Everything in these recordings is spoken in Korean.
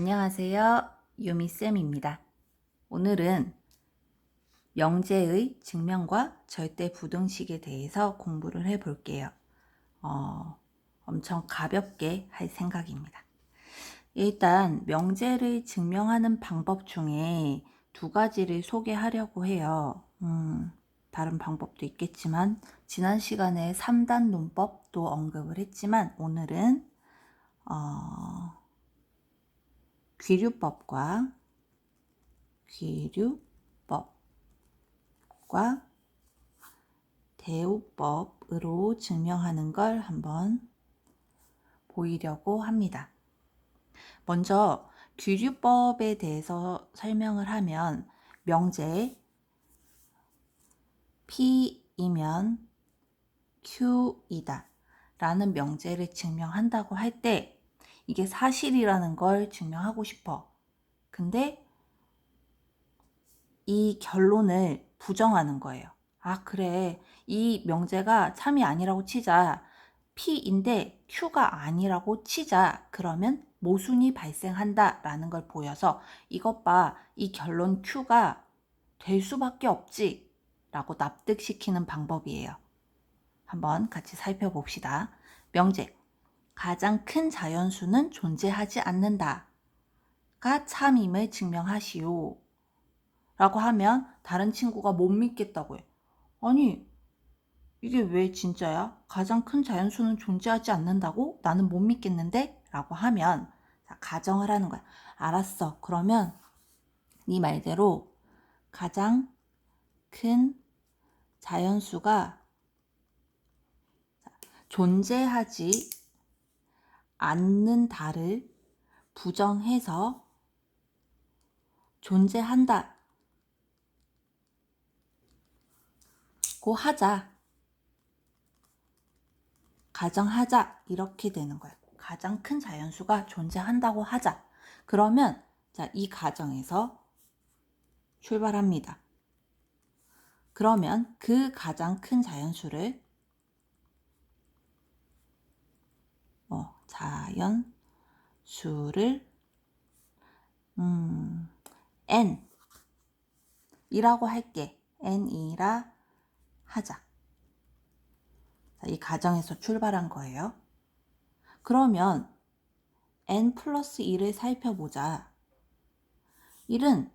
안녕하세요. 유미쌤입니다. 오늘은 명제의 증명과 절대 부등식에 대해서 공부를 해 볼게요. 어, 엄청 가볍게 할 생각입니다. 일단 명제를 증명하는 방법 중에 두 가지를 소개하려고 해요. 음, 다른 방법도 있겠지만 지난 시간에 3단 논법도 언급을 했지만 오늘은 어, 귀류법과 귀류법과 대우법으로 증명하는 걸 한번 보이려고 합니다. 먼저 귀류법에 대해서 설명을 하면 명제 P이면 Q이다 라는 명제를 증명한다고 할 때 이게 사실이라는 걸 증명하고 싶어. 근데 이 결론을 부정하는 거예요. 아, 그래. 이 명제가 참이 아니라고 치자. P인데 Q가 아니라고 치자. 그러면 모순이 발생한다. 라는 걸 보여서 이것 봐. 이 결론 Q가 될 수밖에 없지. 라고 납득시키는 방법이에요. 한번 같이 살펴봅시다. 명제. 가장 큰 자연수는 존재하지 않는다. 가 참임을 증명하시오. 라고 하면 다른 친구가 못 믿겠다고요. 아니, 이게 왜 진짜야? 가장 큰 자연수는 존재하지 않는다고? 나는 못 믿겠는데? 라고 하면 자, 가정을 하는 거야. 알았어. 그러면 네 말대로 가장 큰 자연수가 존재하지 않는다를 부정해서 존재한다. 고 하자. 가정하자. 이렇게 되는 거예요. 가장 큰 자연수가 존재한다고 하자. 그러면 자, 이 가정에서 출발합니다. 그러면 그 가장 큰 자연수를 어, 자연 수를 음, n 이라고 할게. n이라 하자. 자, 이 가정에서 출발한 거예요. 그러면 n 플러스 1을 살펴보자. 1은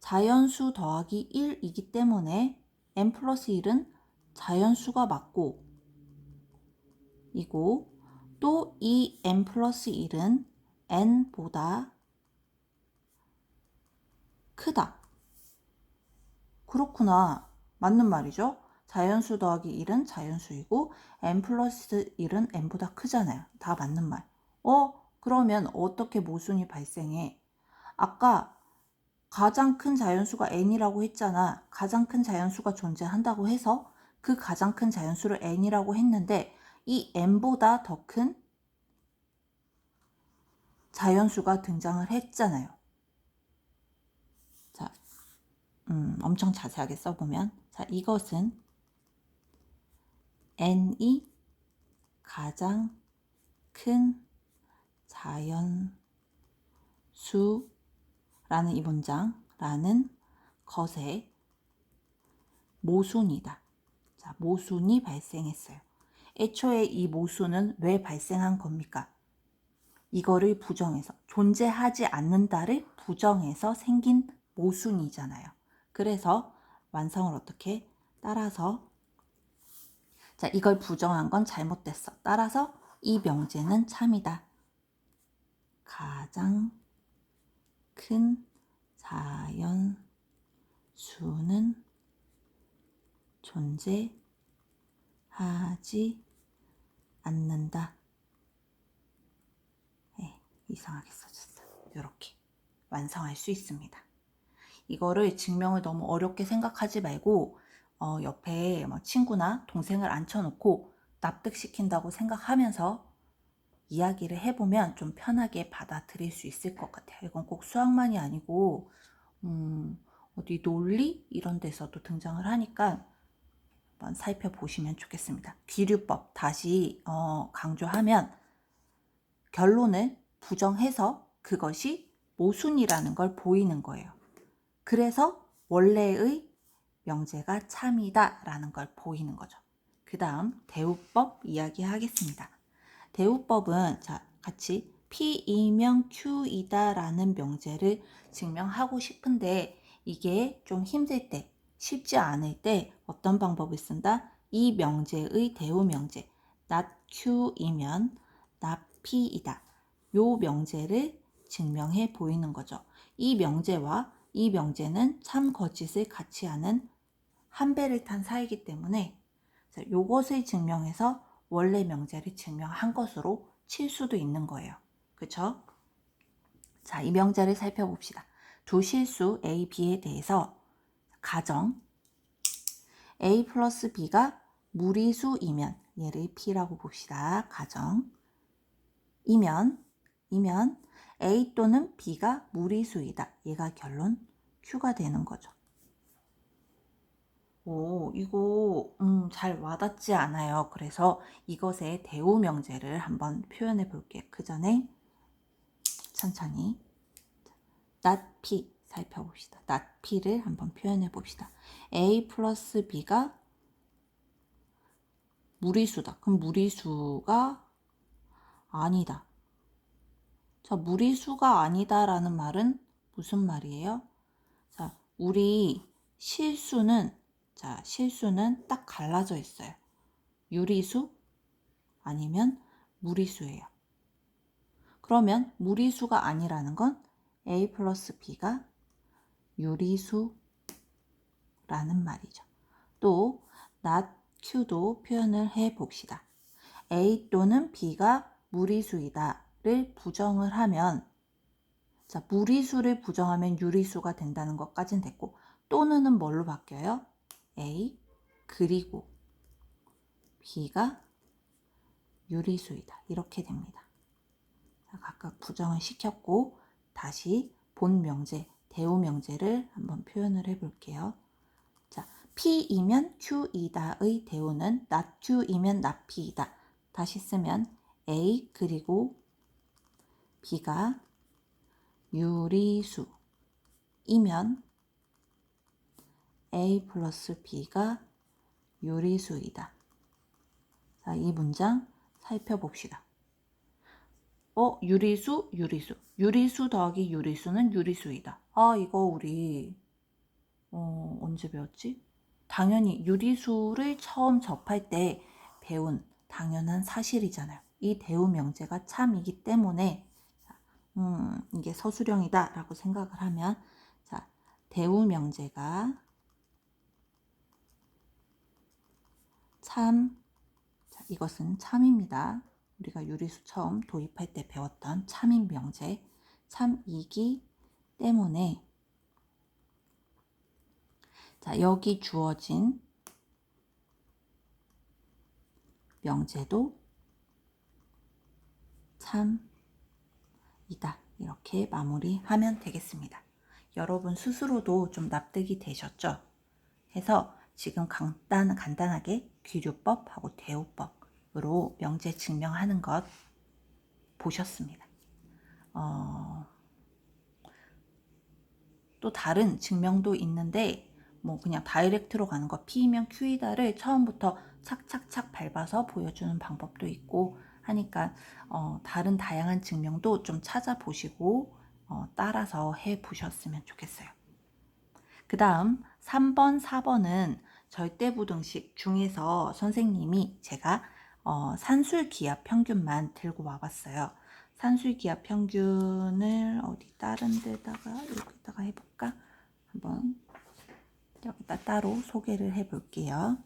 자연수 더하기 1이기 때문에 n 플러스 1은 자연수가 맞고 이고 또 이 n 플러스 1은 n보다 크다. 그렇구나. 맞는 말이죠. 자연수 더하기 1은 자연수이고 n 플러스 1은 n보다 크잖아요. 다 맞는 말. 어? 그러면 어떻게 모순이 발생해? 아까 가장 큰 자연수가 n이라고 했잖아. 가장 큰 자연수가 존재한다고 해서 그 가장 큰 자연수를 n이라고 했는데 이 n보다 더 큰 자연수가 등장을 했잖아요. 자, 음, 엄청 자세하게 써보면 자, 이것은 n이 가장 큰 자연수라는 이 문장라는 것의 모순이다. 자, 모순이 발생했어요. 애초에 이 모순은 왜 발생한 겁니까? 이거를 부정해서 존재하지 않는다를 부정해서 생긴 모순이잖아요. 그래서 완성을 어떻게 따라서 자 이걸 부정한 건 잘못됐어. 따라서 이 명제는 참이다. 가장 큰 자연 수는 존재하지 않는다. 네, 이상하게 써졌어. 이렇게 완성할 수 있습니다. 이거를 증명을 너무 어렵게 생각하지 말고 어, 옆에 뭐 친구나 동생을 앉혀놓고 납득시킨다고 생각하면서 이야기를 해보면 좀 편하게 받아들일 수 있을 것 같아요. 이건 꼭 수학만이 아니고 음, 어디 논리 이런 데서도 등장을 하니까 한번 살펴보시면 좋겠습니다. 귀류법 다시 어, 강조하면 결론을 부정해서 그것이 모순이라는 걸 보이는 거예요. 그래서 원래의 명제가 참이다라는 걸 보이는 거죠. 그 다음 대우법 이야기하겠습니다. 대우법은 자 같이 P이면 Q이다라는 명제를 증명하고 싶은데 이게 좀 힘들 때 쉽지 않을 때 어떤 방법을 쓴다? 이 명제의 대우 명제 not Q이면 not P이다. 요 명제를 증명해 보이는 거죠. 이 명제와 이 명제는 참 거짓을 같이 하는 한 배를 탄 사이기 때문에 자, 요것을 증명해서 원래 명제를 증명한 것으로 칠 수도 있는 거예요. 그쵸? 자, 이 명제를 살펴봅시다. 두 실수 A, B에 대해서 가정 A 플러스 B가 무리수이면 얘를 P라고 봅시다. 가정 이면 이면 A 또는 B가 무리수이다. 얘가 결론 Q가 되는 거죠. 오, 이거 음, 잘 와닿지 않아요. 그래서 이것의 대우 명제를 한번 표현해 볼게요. 그 전에 천천히 not P 살펴봅시다. P를 한번 표현해 봅시다. A 플러스 B가 무리수다. 그럼 무리수가 아니다. 자, 무리수가 아니다라는 말은 무슨 말이에요? 자, 우리 실수는 자, 실수는 딱 갈라져 있어요. 유리수 아니면 무리수예요. 그러면 무리수가 아니라는 건 A 플러스 B가 유리수라는 말이죠. 또 not Q도 표현을 해 봅시다. A 또는 B가 무리수이다를 부정을 하면 자, 무리수를 부정하면 유리수가 된다는 것까진 됐고 또는은 뭘로 바뀌어요? A 그리고 B가 유리수이다. 이렇게 됩니다. 자, 각각 부정을 시켰고 다시 본 명제, 대우 명제를 한번 표현을 해 볼게요. 자, P이면 Q이다의 대우는 not Q이면 not P이다. 다시 쓰면 A 그리고 B가 유리수 이면 A 플러스 B가 유리수이다. 자, 이 문장 살펴봅시다. 어, 유리수, 유리수. 유리수 더하기 유리수는 유리수이다. 아, 이거 우리, 어, 언제 배웠지? 당연히 유리수를 처음 접할 때 배운 당연한 사실이잖아요. 이 대우 명제가 참이기 때문에, 음, 이게 서술형이다 라고 생각을 하면, 자, 대우 명제가 참, 자, 이것은 참입니다. 우리가 유리수 처음 도입할 때 배웠던 참인 명제, 참이기 때문에 자, 여기 주어진 명제도 참이다. 이렇게 마무리하면 되겠습니다. 여러분 스스로도 좀 납득이 되셨죠? 해서 지금 간단, 간단하게 귀류법하고 대우법 으로 명제 증명하는 것 보셨습니다. 어, 또 다른 증명도 있는데 뭐 그냥 다이렉트로 가는 거 P면 Q이다를 처음부터 착착착 밟아서 보여주는 방법도 있고 하니까 어, 다른 다양한 증명도 좀 찾아보시고 어, 따라서 해 보셨으면 좋겠어요. 그 다음 3번, 4번은 절대부등식 중에서 선생님이 제가 어, 산술 기압 평균만 들고 와봤어요. 산술 기압 평균을 어디 다른 데다가 여기다가 해볼까? 한번 여기다 따로 소개를 해볼게요.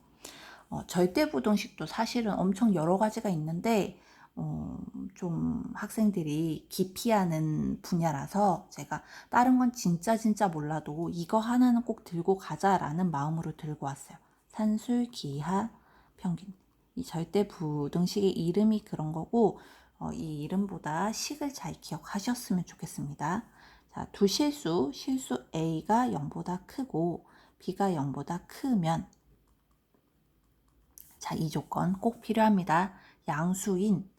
어, 절대부등식도 사실은 엄청 여러 가지가 있는데 어, 좀 학생들이 기피하는 분야라서 제가 다른 건 진짜 진짜 몰라도 이거 하나는 꼭 들고 가자라는 마음으로 들고 왔어요. 산술, 기하, 평균. 이 절대 부등식의 이름이 그런 거고 어, 이 이름보다 식을 잘 기억하셨으면 좋겠습니다. 자, 두 실수, 실수 A가 0보다 크고 B가 0보다 크면 자, 이 조건 꼭 필요합니다. 양수인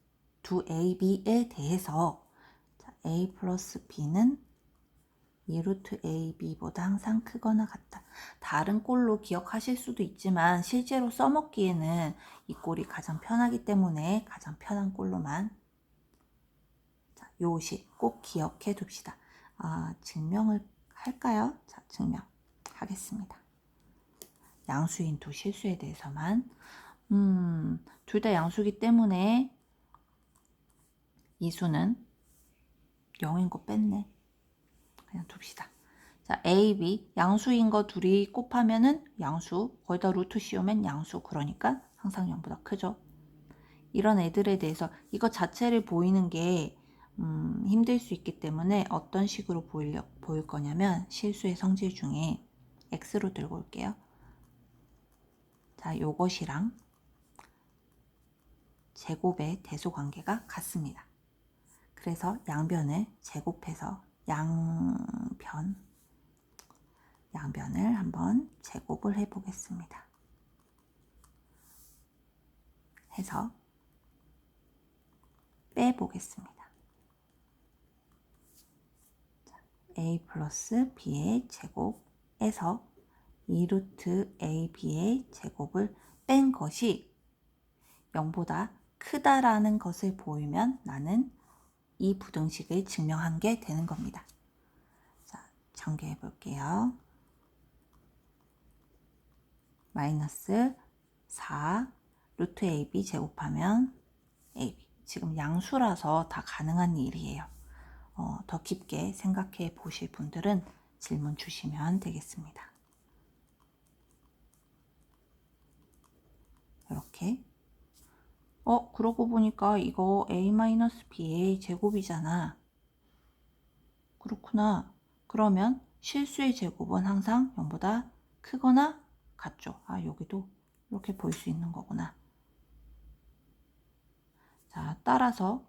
두 A, B에 대해서 a 플러스 b는 2루트 ab보다 항상 크거나 같다. 다른 꼴로 기억하실 수도 있지만 실제로 써먹기에는 이 꼴이 가장 편하기 때문에 가장 편한 꼴로만 자, 요식 꼭 기억해 둡시다. 아, 증명을 할까요? 자, 증명 하겠습니다. 양수인 두 실수에 대해서만 음, 둘 다 양수기 때문에 이 수는 0인 거 뺐네. 그냥 둡시다. 자, A, B 양수인 거 둘이 곱하면은 양수, 거기다 루트 씌우면 양수. 그러니까 항상 0보다 크죠. 이런 애들에 대해서 이거 자체를 보이는 게 음, 힘들 수 있기 때문에 어떤 식으로 보이려, 보일 거냐면 실수의 성질 중에 x로 들고 올게요. 자, 요것이랑 제곱의 대소 관계가 같습니다. 그래서 양변을 제곱해서 양 변 양변을 한번 제곱을 해 보겠습니다. 해서 빼 보겠습니다. a 플러스 b의 제곱에서 2루트 ab의 제곱을 뺀 것이 0보다 크다라는 것을 보이면 나는 이 부등식을 증명한 게 되는 겁니다. 자, 전개해 볼게요. 마이너스 4 루트 ab 제곱하면 ab 지금 양수라서 다 가능한 일이에요. 어, 더 깊게 생각해 보실 분들은 질문 주시면 되겠습니다. 이렇게 어, 그러고 보니까 이거 a-b의 제곱이잖아. 그렇구나. 그러면 실수의 제곱은 항상 0보다 크거나 같죠. 아, 여기도 이렇게 볼 수 있는 거구나. 자, 따라서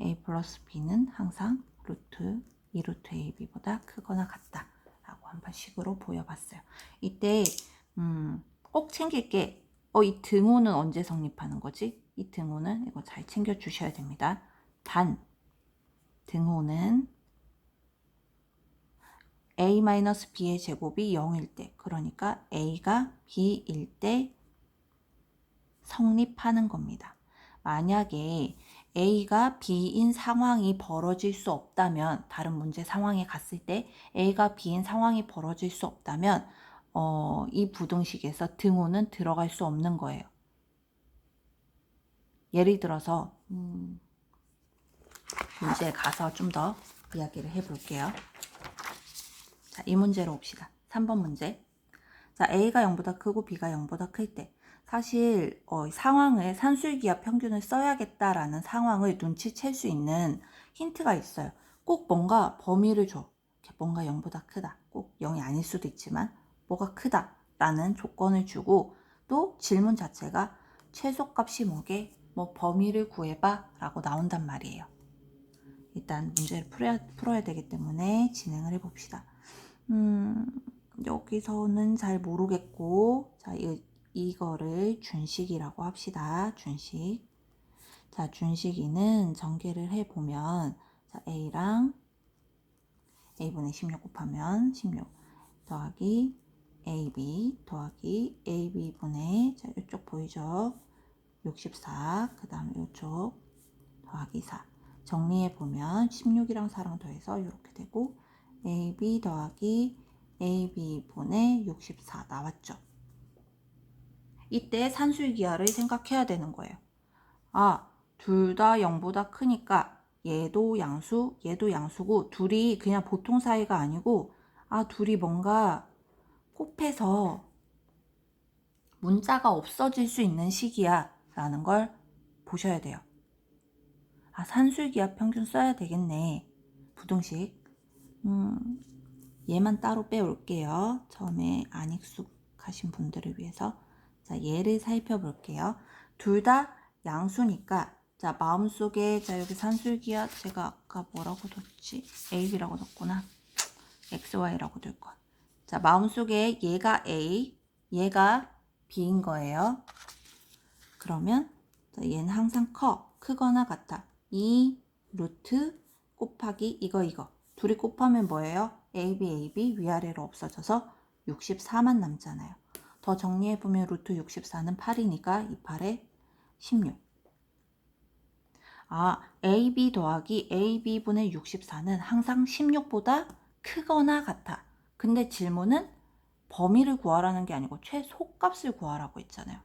a 플러스 b는 항상 루트 2루트 ab보다 크거나 같다. 라고 한번 식으로 보여봤어요. 이때 음, 꼭 챙길 게 어, 이 등호는 언제 성립하는 거지? 이 등호는 이거 잘 챙겨 주셔야 됩니다. 단 등호는 a-b의 제곱이 0일 때 그러니까 a가 b일 때 성립하는 겁니다. 만약에 A가 B인 상황이 벌어질 수 없다면 다른 문제 상황에 갔을 때 A가 B인 상황이 벌어질 수 없다면 어, 이 부등식에서 등호는 들어갈 수 없는 거예요. 예를 들어서 음, 문제에 가서 좀 더 이야기를 해볼게요. 자, 이 문제로 봅시다. 3번 문제. 자, A가 0보다 크고 B가 0보다 클 때. 사실 어, 상황을 산술기압 평균을 써야겠다라는 상황을 눈치챌 수 있는 힌트가 있어요. 꼭 뭔가 범위를 줘. 뭔가 0보다 크다. 꼭 0이 아닐 수도 있지만 뭐가 크다라는 조건을 주고 또 질문 자체가 최소값이 뭐게 뭐 범위를 구해봐 라고 나온단 말이에요. 일단 문제를 풀어야, 풀어야 되기 때문에 진행을 해봅시다. 음, 여기서는 잘 모르겠고, 자, 이, 이거를 준식이라고 합시다. 준식. 자, 준식이는 전개를 해보면, 자, A랑 A분의 16 곱하면 16 더하기 AB 더하기 AB분의, 자, 이쪽 보이죠? 64, 그 다음에 이쪽 더하기 4. 정리해 보면 16이랑 4랑 더해서 이렇게 되고 AB 더하기 AB분의 64 나왔죠. 이때 산술기하를 생각해야 되는 거예요. 아, 둘 다 0보다 크니까 얘도 양수, 얘도 양수고 둘이 그냥 보통 사이가 아니고 아, 둘이 뭔가 곱해서 문자가 없어질 수 있는 시기야 라는 걸 보셔야 돼요. 아, 산술기압 평균 써야 되겠네. 부등식. 음, 얘만 따로 빼올게요. 처음에 안 익숙하신 분들을 위해서. 자, 얘를 살펴볼게요. 둘 다 양수니까, 자, 마음속에, 자, 여기 산술기압, 제가 아까 뭐라고 뒀지? AB라고 뒀구나. XY라고 둘 것. 자, 마음속에 얘가 A, 얘가 B인 거예요. 그러면, 자, 얘는 항상 커, 크거나 같아. 2 루트 곱하기 이거 이거 둘이 곱하면 뭐예요? AB AB 위아래로 없어져서 64만 남잖아요. 더 정리해보면 루트 64는 8이니까 이 8에 16. 아, AB 더하기 AB분의 64는 항상 16보다 크거나 같아. 근데 질문은 범위를 구하라는 게 아니고 최소값을 구하라고 했잖아요.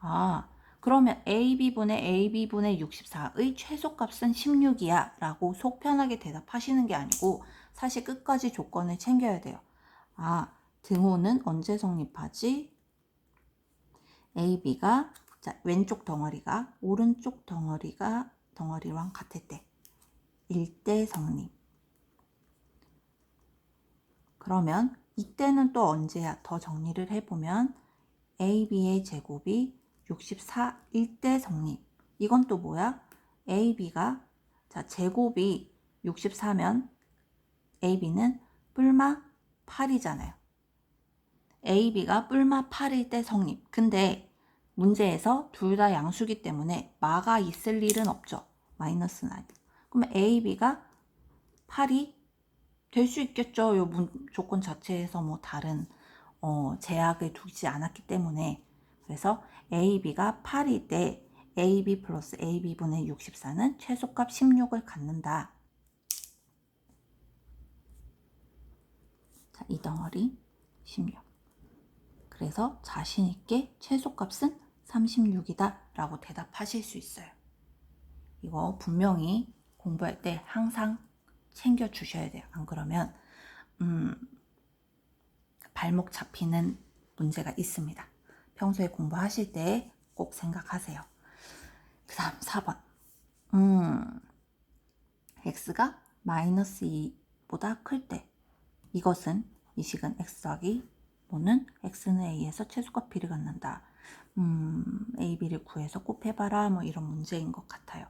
아, 그러면 AB분의 AB분의 64의 최소값은 16이야 라고 속 편하게 대답하시는 게 아니고 사실 끝까지 조건을 챙겨야 돼요. 아, 등호는 언제 성립하지? AB가 자, 왼쪽 덩어리가 오른쪽 덩어리가 덩어리랑 같을 때 일대 성립. 그러면 이때는 또 언제야? 더 정리를 해보면 AB의 제곱이 64 일대 성립. 이건 또 뭐야? AB가 자 제곱이 64면 AB는 뿔마 8이잖아요. AB가 뿔마 8일 때 성립. 근데 문제에서 둘 다 양수기 때문에 마가 있을 일은 없죠. 마이너스는 아니고. 그러면 AB가 8이 될 수 있겠죠. 요 문, 조건 자체에서 뭐 다른 어, 제약을 두지 않았기 때문에 그래서 AB가 8일 때 AB 플러스 AB분의 64는 최소값 16을 갖는다. 자, 이 덩어리 16. 그래서 자신 있게 최소값은 36이다 라고 대답하실 수 있어요. 이거 분명히 공부할 때 항상 챙겨 주셔야 돼요. 안 그러면 음, 발목 잡히는 문제가 있습니다. 평소에 공부하실 때 꼭 생각하세요. 그 다음 4번. 음, x가 마이너스 2보다 클 때 이것은 이 식은 x 더하기 뭐는 x는 a에서 최소값 b를 갖는다. 음, a, b를 구해서 곱해봐라 뭐 이런 문제인 것 같아요.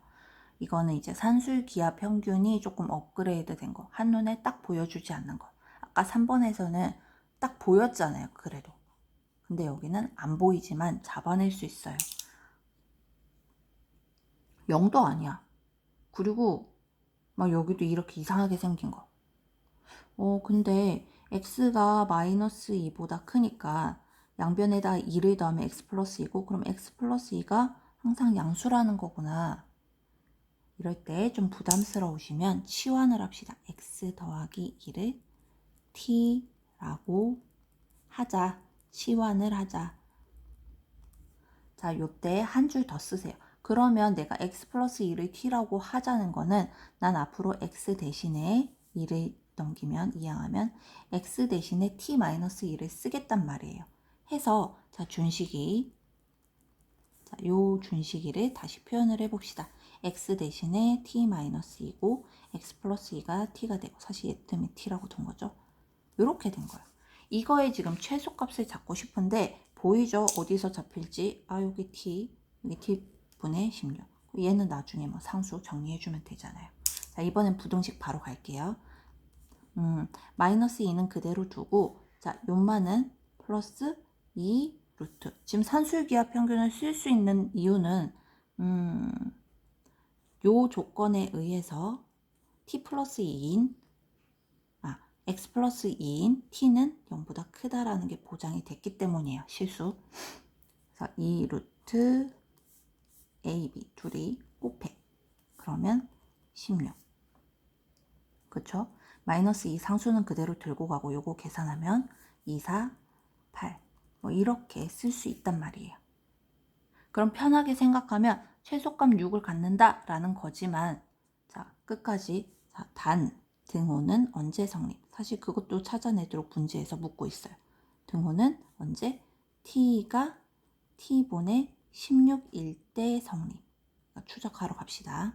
이거는 이제 산술 기하 평균이 조금 업그레이드 된 거. 한눈에 딱 보여주지 않는 거. 아까 3번에서는 딱 보였잖아요. 그래도. 근데 여기는 안 보이지만 잡아낼 수 있어요. 0도 아니야. 그리고 막 여기도 이렇게 이상하게 생긴 거. 어, 근데 x가 마이너스 2보다 크니까 양변에다 2를 더하면 x 플러스 2고 그럼 x 플러스 2가 항상 양수라는 거구나. 이럴 때 좀 부담스러우시면 치환을 합시다. x 더하기 2를 t라고 하자. 치환을 하자. 자, 요때 한 줄 더 쓰세요. 그러면 내가 x 플러스 2를 t라고 하자는 거는 난 앞으로 x 대신에 2를 넘기면 이항하면 x 대신에 t 마이너스 2를 쓰겠단 말이에요. 해서 자 준식이 자, 요 준식이를 다시 표현을 해봅시다. x 대신에 t 마이너스 2고 x 플러스 2가 t가 되고 사실 얘 때문에 t라고 둔 거죠. 이렇게 된 거예요. 이거에 지금 최소값을 잡고 싶은데 보이죠? 어디서 잡힐지 아 여기 t 여기 t분의 16 얘는 나중에 뭐 상수 정리해주면 되잖아요. 자 이번엔 부등식 바로 갈게요. 음, 마이너스 2는 그대로 두고 자 요만은 플러스 2 루트 지금 산술기하 평균을 쓸 수 있는 이유는 음, 요 조건에 의해서 t 플러스 2인 아 x 플러스 2인 t는 0보다 크다라는 게 보장이 됐기 때문이에요 실수 그래서 2 루트 ab 둘이 곱해 그러면 16 그쵸? 마이너스 2 상수는 그대로 들고 가고 요거 계산하면 2, 4, 8. 뭐 이렇게 쓸 수 있단 말이에요. 그럼 편하게 생각하면 최소값 6을 갖는다 라는 거지만 자 끝까지 자, 단 등호는 언제 성립? 사실 그것도 찾아내도록 문제에서 묻고 있어요. 등호는 언제? t가 t분의 16일 때 성립. 그러니까 추적하러 갑시다.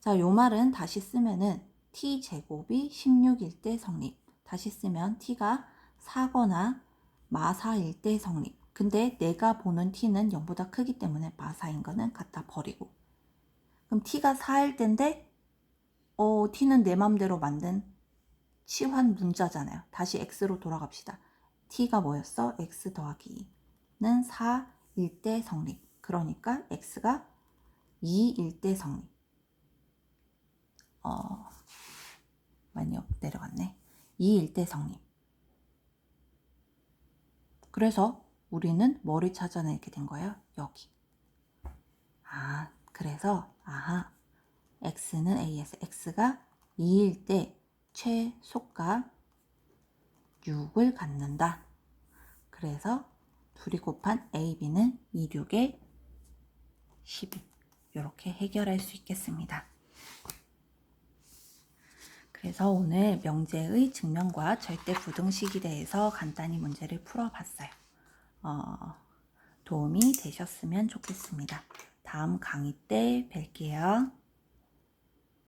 자, 요 말은 다시 쓰면은 t 제곱이 16일 때 성립. 다시 쓰면 t가 4거나 마사일 때 성립. 근데 내가 보는 t는 0보다 크기 때문에 마사인 거는 갖다 버리고. 그럼 t가 4일 때인데 어, t는 내 맘대로 만든 치환 문자잖아요. 다시 x로 돌아갑시다. t가 뭐였어? x 더하기 2는 4일 때 성립. 그러니까 x가 2일 때 성립. 어, 많이 업- 내려갔네. 2일대 성립. 그래서 우리는 뭐를 찾아내게 된 거예요? 여기. 아, 그래서 아하. x는 a에서 x가 2일 때 최소가 6을 갖는다. 그래서 둘이 곱한 a, b는 2, 6에 12. 이렇게 해결할 수 있겠습니다. 그래서 오늘 명제의 증명과 절대 부등식에 대해서 간단히 문제를 풀어봤어요. 어, 도움이 되셨으면 좋겠습니다. 다음 강의 때 뵐게요.